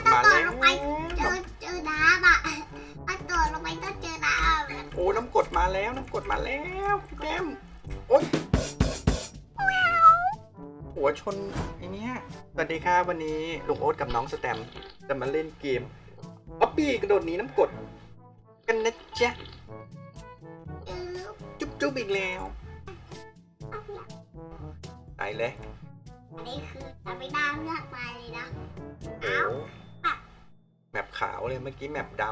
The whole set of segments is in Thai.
ดมาแล้วลงไปเจอเจอน้ำอะถ้าโดดลงไปต้องเจอน้ำแบบโอ้น้ำกรดมาแล้วน้ำกรดมาแล้วพี่แต้มโอ๊ยหัวชนไอเนี้ยสวัสดีครับวันนี้ลุงโอ๊ตกับน้องสแตมจะมาเล่นเกมป๊อปปี้กระโดดหนีน้ำกรดกันนะจ๊ะเออจุ๊บจุ๊บอีกแล้วไหนเลยอันนี้คือจะไม่น่าเลือกไปเลยนะโอ้แมป ขาวเลยเมื่อกี้แมปด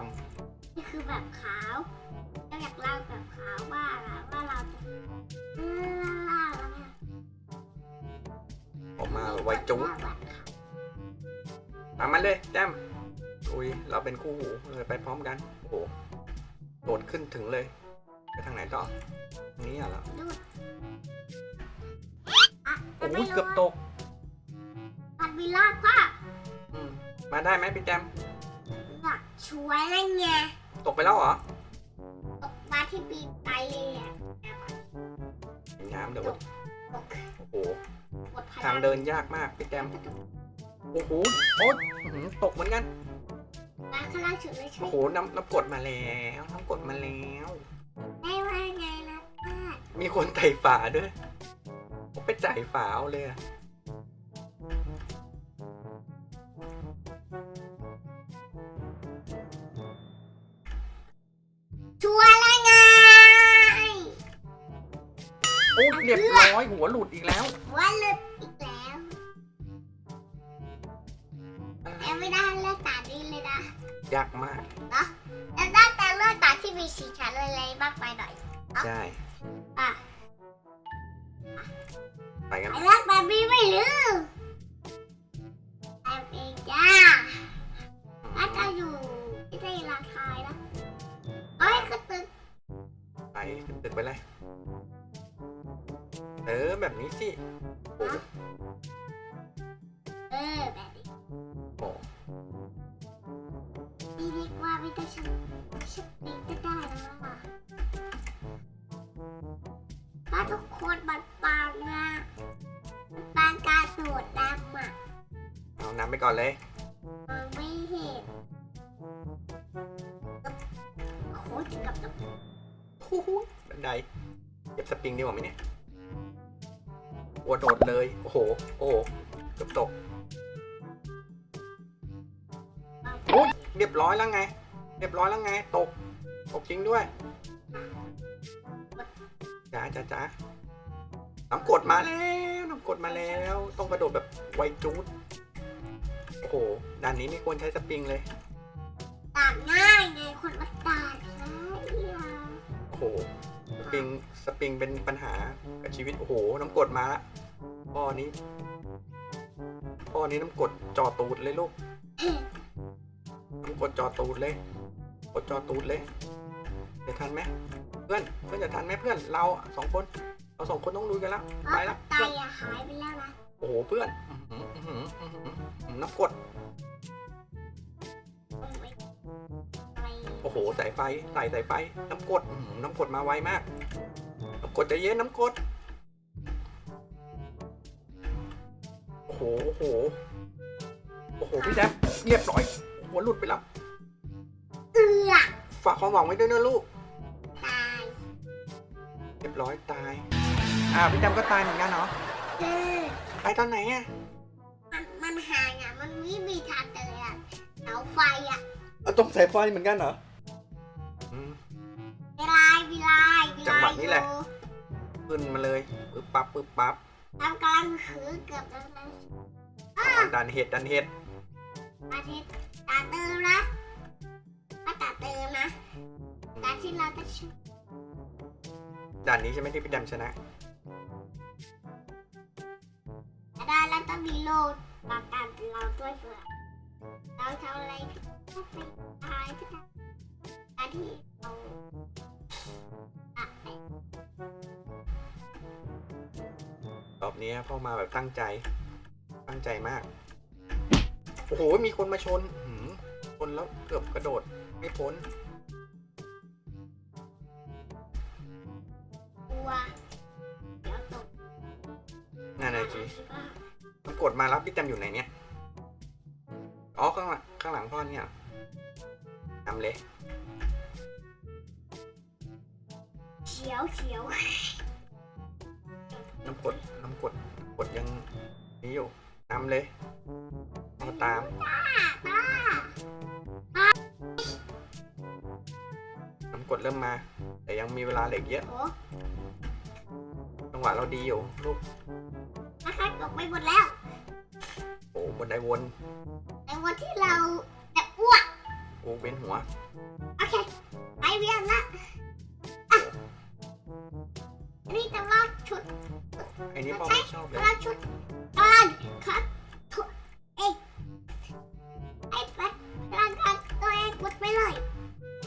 นี่คือแบบขาวก็อยากเล่าแบบขาวว่าละว่าเราจะเออเล่าแล้วเนี่ยำออกมาไวจุ๊บแบบขาวตามมาเลยแจมอุ้ยเราเป็นคู่หูเลยไปพร้อมกัน โอ้โหโดดขึ้นถึงเลย ไปทางไหนต่อตรงนี้เหรอดูดอะโอ้ไม่ยรู้เกือบตก มันมีรอดป่ะอืมมาได้ไหมพี่แจม อยากช่วยอะไรเงี้ยตกไปแล้วเหรอ ตกมาที่ปีนไปเลยอะน้ำเดี๋ยวก่อนตกโอ้โห หมดพลัทางเดินยากมากพี่แจมโอ้โหโอ๊ยอื้อหือตกเหมือนกัน มาข้างล่างสุดเลยใช่โอ้โหน้ำน้ำกรดมาแล้วน้ำกรดมาแล้ว ได้ว่าไงนะป้ามีคนไต่ฝาด้วยผมไปจ่ายฝาเอาเลยอะ โอ้ยเรียบร้อยหัวหลุดอีกแล้ว ว่าเลือกอีกแล้วแต่ไม่ได้เลือกตาดีเลยนะยากมากแต่ได้แต่เลือกตาที่มีสีชันเลยๆมากไปหน่อย ใช่ อะไปกันไอ้เลือกแบบนี้ไม่ลืมทำเองจ้าถ้าจะอยู่ที่ได้ราคานะเอ้ยคือตึกไปขึ้นตึกไปเลย เออแบบนี้สิโอ้โหเออแบบนี้โอ้นี่เรียกว่าไม่ต้องชุบชุบนี้ก็ได้แล้วล่ะถ้าทุกคนมันปังอะมันปังการโดดน้ำอะเอาน้ำไปก่อนเลยมองไม่เห็นโคตรกับกับฮู้ฮู้บันไดเก็บสปริงดีกว่าไหมเนี่ย วัวโดดเลย โอ้โห โอ้โหเกือบตกโอ้ยเรียบร้อยแล้วไง เรียบร้อยแล้วไง ตก ตกจริงด้วยจ้าจ้าจ้าน้ำกรดมาแล้วน้ำกรดมาแล้ว ต้องกระโดดแบบไวจูดโอ้โหด่านนี้ไม่ควรใช้สปริงเลยตาดง่ายไงคนมาตาดง่ายอะโอ้โหส ปริงสปริงเป็นปัญหากับชีวิตโอ้โหน้ำกรดมาละพ่อนี้พ่อนี้น้ำกรดจอตูดเลยลูกน้ำกรดจอตูดเลย กดจอตูดเลยจะทันไหมเพื่อนเพื่อนจะทันไหมเพื่อนเราสองคน เราสองคนต้องลุยกันแล้วเพไปราะละไตอะหายไปแล้วนะโอ้โหเพื่อนอื้อหืออื้อหืออื้อหือน้ำกรด อ้โหสายไฟใส่สายไฟ น้ำกรดอื้อหือน้ำกรดมาไวมาก น้ำกรดใจเย็นน้ำกรดโอ้โห โอ้โห โอ้โห พี่แจ๊บเรียบร้อย หัวหลุดไปแล้ว เอือกฝากความหวังไว้ด้วยนะลูก ตายเรียบร้อยตาย อ่าพี่แจ๊บก็ตายเหมือนกันเหรอเออไปตอนไหนอะมันมันห่างอะมันไม่มีทางเดินอะเสาไฟอะเอาตรงสายไฟเหมือนกันเหรออืม เวลาเวลาเวจัลางหวะนี้แหละ อยู่ขึ้นมาเลยปึ๊บปั๊บปึ๊บปั๊บทำการถือเกือบจะได้อ๋อดันเห็ดดันเห็ดอาทิตย์ตาเติมนะก็ตาเติมนะตาที่เราจะช่วยด่านนี้ใช่ไหมที่พี่แดมชนะ ได้แล้วต้องมีโลดปากกันเราด้วยเพื่อเราทำอะไรก็ไปอะไรก็ได้ตาที่เรา อบนี้พ่อมาแบบตั้งใจ ตั้งใจมาก โอ้โห มีคนมาชนหืมชนแล้วเกือบกระโดดไม่พ้นกลัวเดี๋ยวตกนั่นนะจีมันกดมาแล้วพี่แจมอยู่ไหนเนี่ย อ๋อข้างหลังข้ข้างหลังพ่อเนี่ยนำเลยเขียวเขียว น้ำกรดน้ำกรดกดยังนี้อยู่นำเลยเอาตามป้าน้ำกรดเริ่มมา แต่ยังมีเวลาเหลืออกเยอะโอ้จังหวะเราดีอยู่ลูกนะคะตกไปหมดแล้ว โอ้บนไดวนในวันที่เราจะอ้วกโอ้เว้นหัว โอเคไปเวียนละอะ อ้นี่พ่อไม่ชอบเลยว่าชุดตอนครับทุกเองไอ้ปัดร่างกายตัวเองหมดไปเลย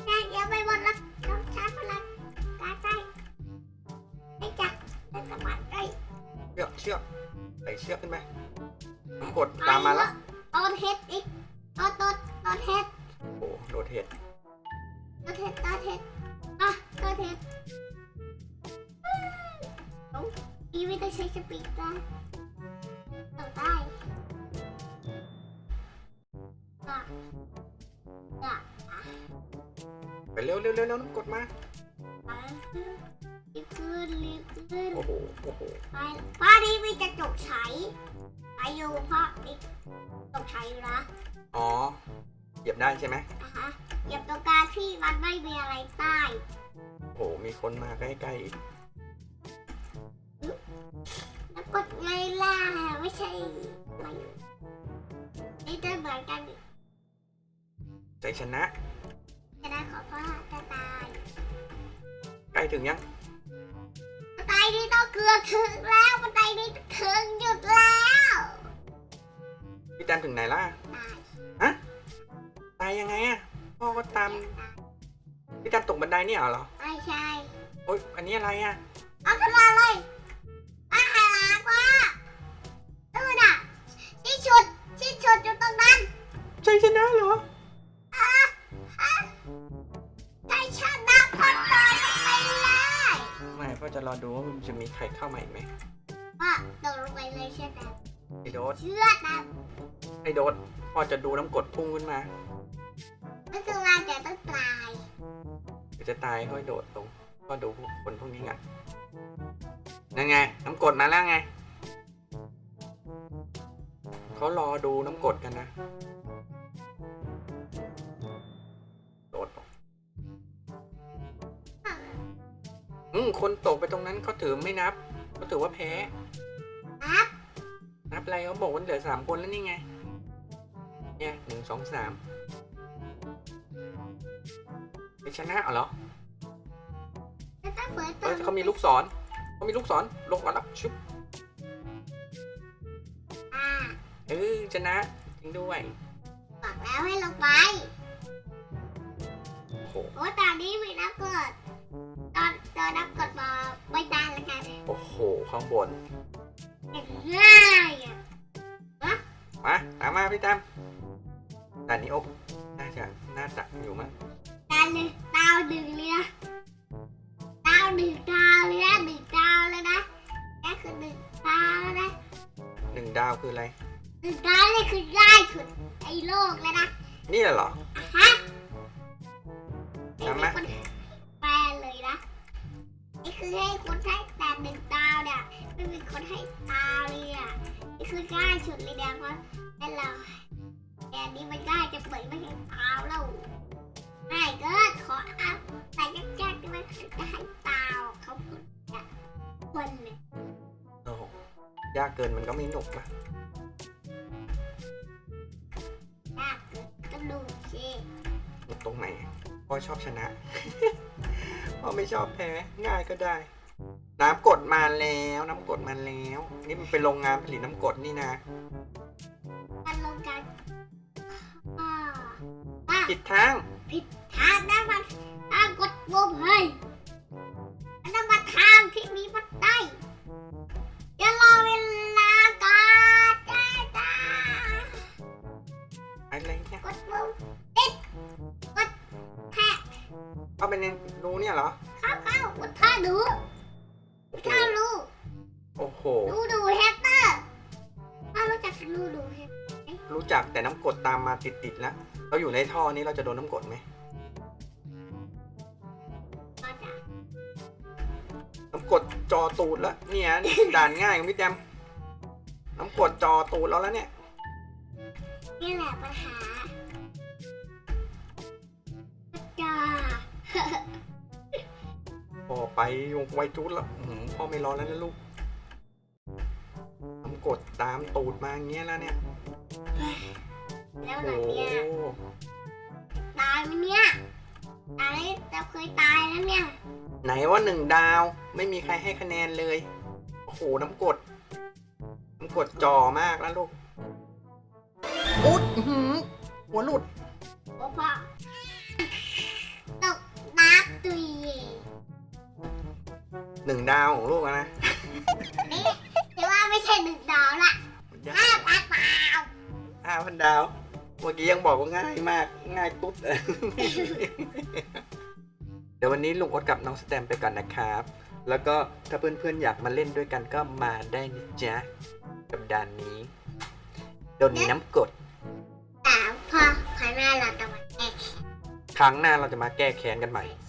แค่เดียวไปหมดแล้วต้องใช้พลังกายใจไอ้จักรไอ้สมาธิเชือกเชือกใส่เชือกขึ้นไหมน้ำกรดตามมาแล้วตอนเฮ็ดอีกตอนตอนตอนเฮ็ดโอ้โดดเห็ดตอนเฮ็ดตอนเฮ็ดอะตอนเฮ็ด ใช้สปีดได้ต่อได้อะอะไปเร็วเร็วเร็วเร็วน้ำกรดมาไปรีบขึ้นรีบขึ้นโอ้โหโอ้โหไปป้านี่มีกระจกใสไปอยู่เพราะมีกระจกใสอยู่นะอ๋อเหยียบได้ใช่ไหมนะคะเหยียบตรงกลางที่มันไม่มีอะไรใต้โอ้โหมีคนมาใกล้ๆอีก แล้วกดไงล่ะไม่ใช่ไม่นี่จะเหมือนกันใจชนะจะได้ขอพ่อจะตายใกล้ถึงยังบันไดนี้ต้องเกือบถึงแล้วบันไดนี้ถึงหยุดแล้วพี่แตมถึงไหนล่ะตายตายยังไงอะพ่อก็ตามพี่แตมตกบันไดเนี่ยเหรอไม่ใช่โอ้ยอันนี้อะไรอะเอาขึ้นมาเลย อาหารว่าตื่นอะที่ชุดที่ชุดอยู่ตรงนั้นใจชนะเหรอใจชนะพันตายไปเลยไม่พ่อจะรอดูว่ามันจะมีใครเข้ามาอีกไหมว่าตกลงไปเลยเชื่อแต่ไอโดดเชื่อแต่ไอโดดพ่อจะดูน้ำกรดพุ่งขึ้นมาก็คือว่าจะต้องตายเดี๋ยวจะตายค่อยโดดลงก็ดูคนพวกนี้กัน นั่นไง น้ำกรดมาแล้วไง เขารอดูน้ำกรดกันนะ โดดลงอืมคนตกไปตรงนั้นเขาถือไม่นับเขาถือว่าแพ้ นับ นับอะไรเขาบอกว่าเหลือสามคนแล้วนี่ไง เนี่ยหนึ่งสองสามไปชนะเหรอ แล้วถ้าเปิดเออเขามีลูกศร เขามีลูกศรลงก่อนแล้วชุบอ่าเออชนะจริงด้วยบอกแล้วให้ลงไป โอ้โหโอ้ตอนนี้มีน้ำกดตอนตอนน้ำกดมาไม่ได้แล้วกันโอ้โหข้างบนง่ายอะมาตามมาพี่ตั้มด่านนี้โอ๊บน่าจะน่าจะอยู่มั้งดาวหนึ่งดาวหนึ่งเลยนะดาวหนึ่งดาวเลยนะหนึ่งดาว เลยนะนี่คือหนึ่งดาวแล้วนะหนึ่งดาวคืออะไร หนึ่งดาวนี่คือง่ายสุดในโลกเลยนะนี่เหรอ อะฮะทำไหมคนแปลเลยนะนี่คือให้คนให้แต่หนึ่งดาวเนี่ยไม่มีคนให้ดาวเลยอะนี่คือง่ายสุดเลยนะเพราะแต่เราแต่อันนี้มันง่ายจะเปิดไม่ให้ดาวแล้วง่ายเกินขอเอาแต่ยากๆที่มันจะให้ดาวเขาพูดอะ คนเนี่ยโอ้โหยากเกินมันก็ไม่หนุกปะยากเกินก็ดูสิหนุกตรงไหนพ่อชอบชนะพ่อไม่ชอบแพ้ง่ายก็ได้ น้ำกรดมาแล้วน้ำกรดมาแล้ว นี่มันเป็นโรงงานผลิตน้ำกรดนี่นะมันลงกันอ่าอะผิดทางทางนั้นมัน ร์ถ้ารู้จักดูดูแฮกรูรู้จักแต่น้ำกรดตามมาติดๆแล้วเราอยู่ในท่อนี้เราจะโดนน้ำกรดไหมก็จะน้ำกรดจอตูดแล้วเนี่ยด่านง่ายของพี่แจมน้ำกรดจอตูดเราแล้วเนี่ยนี่แหละปัญหาจะพอไปยงไวทุดแล้วอื้อหือพ่อไม่รอแล้วนะลูกน้ำกรดตามตูดมาอย่างเงี้ยแล้วเนี่ย แล้วโอ้หลังโหเนี่ย ตายไหมเนี่ยตายจะเคยตายแล้วเนี่ย ไหนว่าหนึ่งดาวไม่มีใครให้คะแนนเลย โอ้โห น้ำกรดน้ำกรดจอมากแล้วลูกอุ๊ดอื้อหือหัวหลุดโอ้พ่อตกน้ำตุยหนึ่งดาวของลูกอะนะนี่แต่ว่าไม่ใช่หนึ่งดาวละห้าพันดาวห้าพันดาว เมื่อกี้ยังบอกว่าง่ายมาก ง่ายตุ๊ด เดี๋ยววันนี้ลุงอดกับน้องสแตมไปก่อนนะครับ แล้วก็ถ้าเพื่อนๆอยากมาเล่นด้วยกันก็มาได้นะจ๊ะกับด่านนี้โดนน้ำกรดสามพ่อครั้งหน้าเราจะมาแก้แค้นครั้งหน้าเราจะมาแก้แค้นกันใหม่ส